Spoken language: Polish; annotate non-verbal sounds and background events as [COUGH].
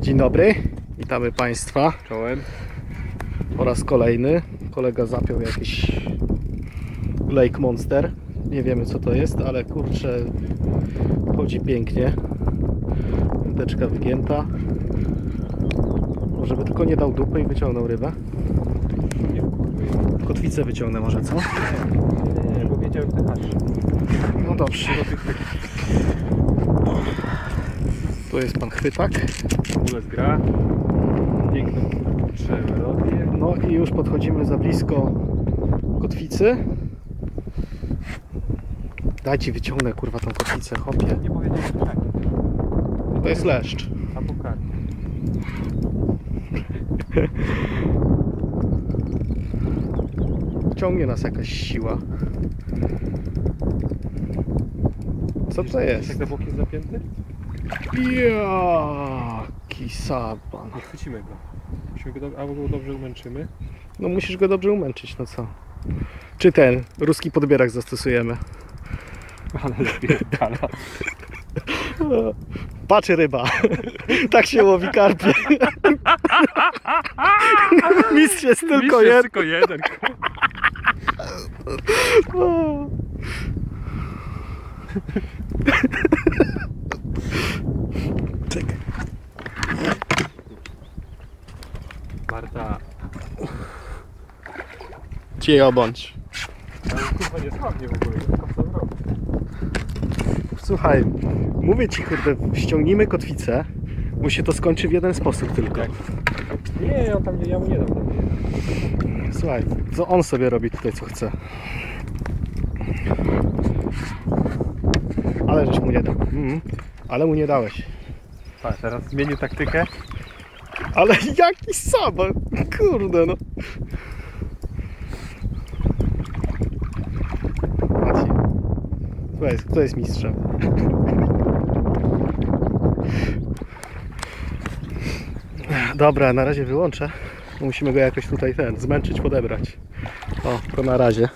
Dzień dobry, witamy Państwa Czołem. po raz kolejny. Kolega zapiął jakiś Lake Monster. Nie wiemy co to jest, ale kurczę, chodzi pięknie. Wędeczka wygięta. Może by tylko nie dał dupy i wyciągnął rybę. Kotwicę wyciągnę może, co? nie, bo ty masz. No dobrze. Tu jest pan chwytak. W ogóle zgra. Piękną melodię. No i już podchodzimy za blisko kotwicy. Dajcie wyciągnę kurwa tą kotwicę, hopie. Nie powiedziałem, tak. To jest leszcz. A po karcie. Ciągnie nas jakaś siła. Co to Jak jest? za bok jest zapięty? Jaki saban. Nie chwycimy go. Musimy go do... albo go dobrze umęczymy. No musisz go dobrze umęczyć, no co? Czy ten ruski podbierak zastosujemy? Ale spierdala. Patrz ryba. [LAUGHS] tak się łowi karpie. [LAUGHS] Mistrz jest tylko jeden. tylko jeden. Czekaj. [LAUGHS] Cię obądź. Ale kurwa nie słabnie w ogóle. Tylko co zrobić? Słuchaj, mówię ci kurde, ściągnijmy kotwicę, bo się to skończy w jeden sposób tylko. Nie, on tam nie, ja mu nie dam. Tam nie. Słuchaj, co on sobie robi tutaj co chce. Ale żeś mu nie dał. Mhm. Ale mu nie dałeś. Pa, teraz zmienię taktykę. Ale jaki saban! Kurde no. Kto jest, kto jest mistrzem? Dobra, na razie wyłączę. Musimy go jakoś tutaj ten, zmęczyć, podebrać. O, to na razie.